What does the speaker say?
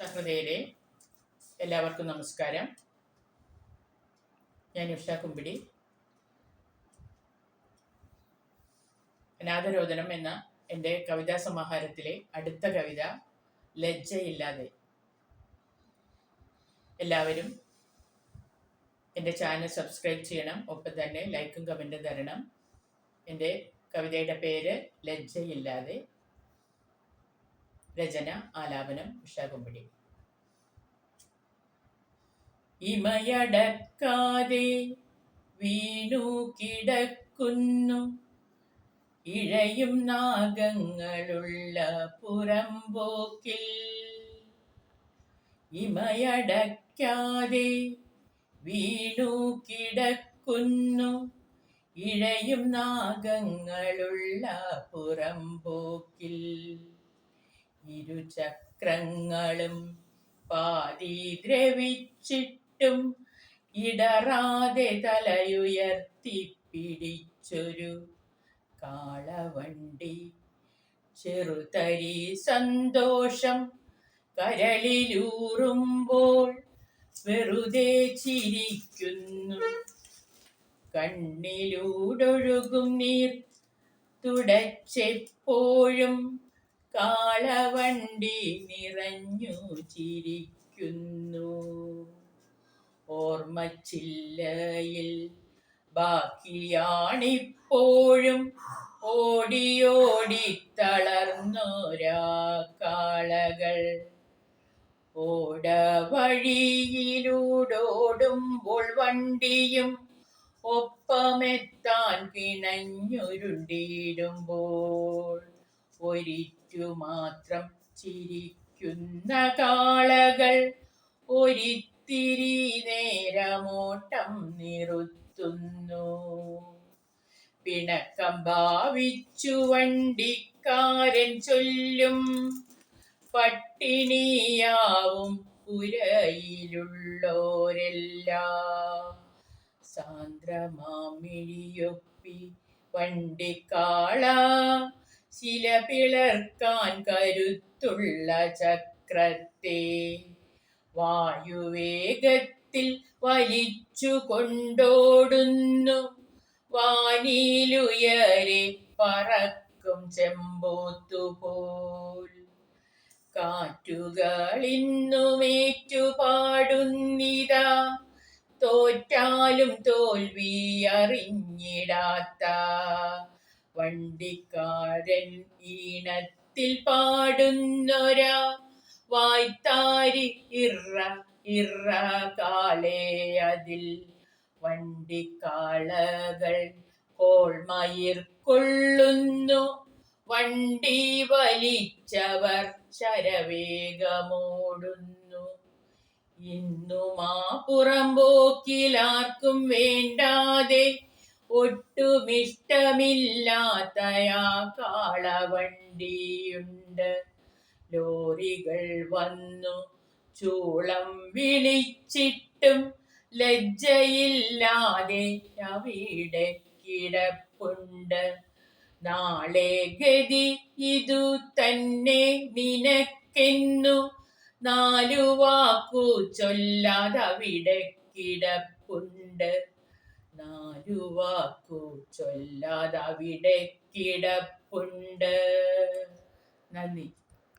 സഹൃദയരെ എല്ലാവർക്കും നമസ്കാരം. ഞാൻ ഉഷ കുമ്പിടി. അനാഥരോദനം എന്ന എന്റെ കവിതാ സമാഹാരത്തിലെ അടുത്ത കവിത ലജ്ജയില്ലാതെ. എല്ലാവരും എന്റെ ചാനൽ സബ്സ്ക്രൈബ് ചെയ്യണം ഒപ്പം തന്നെ ലൈക്കും കമന്റും തരണം. എന്റെ കവിതയുടെ പേര് ലജ്ജയില്ലാതെ. രചന ആലാപനം ഉഷാകുമ്പടി ഇമയടക്കാതെ വീണു കിടക്കുന്നു. ഇഴയും നാഗങ്ങളുള്ള പുറംപോക്കിൽ ഇമയടക്കാതെ വീണു കിടക്കുന്നു. ഇഴയും നാഗങ്ങളുള്ള പുറമ്പോക്കിൽ. ഇരുചക്രങ്ങളും പാതി ദ്രവിച്ചിട്ടും ഇടറാതെ തലയുയർത്തി പിടിച്ചൊരു കാളവണ്ടി. ചെറുതരി സന്തോഷം കരളിലൂറുമ്പോൾ വെറുതെ ചിരിക്കുന്നു. കണ്ണിലൂടൊഴുകും നീർ തുടച്ചെപ്പോഴും കാളവണ്ടി നിറഞ്ഞു ചിരിക്കുന്നു. ഓർമ്മച്ചില്ലയിൽ ബാക്കിയാണിപ്പോഴും ഓടിയോടി തളർന്നൊരാ കാളകൾ. ഓട വഴിയിലൂടോടുമ്പോൾ വണ്ടിയും ഒപ്പമെത്താൻ കിണഞ്ഞുരുണ്ടിടുമ്പോൾ ഒരിറ്റു മാത്രം ചിരിക്കുന്ന കാളകൾ ഒരിത്തിരി നേരമോട്ടം നിറുത്തുന്നു. പിണക്കം ഭാവിച്ചു വണ്ടിക്കാരൻ ചൊല്ലും പട്ടിണിയാവും പുരയിലുള്ളോരെല്ലാം. സാന്ദ്രമാമിഴിയൊപ്പി വണ്ടിക്കാള ശില പിളർക്കാൻ കരുത്തുള്ള ചക്രത്തെ വായുവേഗത്തിൽ വലിച്ചു കൊണ്ടോടുന്നു വാനിലുയരെ പറക്കും ചെമ്പോത്തുപോൽ. കാറ്റുകളിന്നുമേറ്റുപാടുന്നിതാ തോറ്റാലും തോൽവി അറിഞ്ഞിടാത്ത. വണ്ടിക്കാരൻ ഈണത്തിൽ പാടുന്നൊരാ വായ്ത്താരി ഇറ ഇറ കാലേ അതിൽ. വണ്ടിക്കാളകൾ കോൾമയിർ കൊള്ളുന്നു. വണ്ടി വലിച്ചവർ ശരവേഗമോടുന്നു. ഇന്നുമാ പുറമ്പോക്കിലാർക്കും വേണ്ടാതെ ഒട്ടുമിഷ്ടമില്ലാത്തയാ കാളവണ്ടിയുണ്ട് ലോറികൾ വന്നു ചൂളം വിളിച്ചിട്ടും ലജ്ജയില്ലാതെ അവിടെ കിടപ്പുണ്ട്. നാളെ ഗതി ഇതു തന്നെ നിനക്കെന്നു നാലു വാക്കു ചൊല്ലാതവിടെ കിടപ്പുണ്ട്. നാലു വാക്കു ചൊല്ലാതവിടെ കിടപ്പുണ്ട് നന്ദി.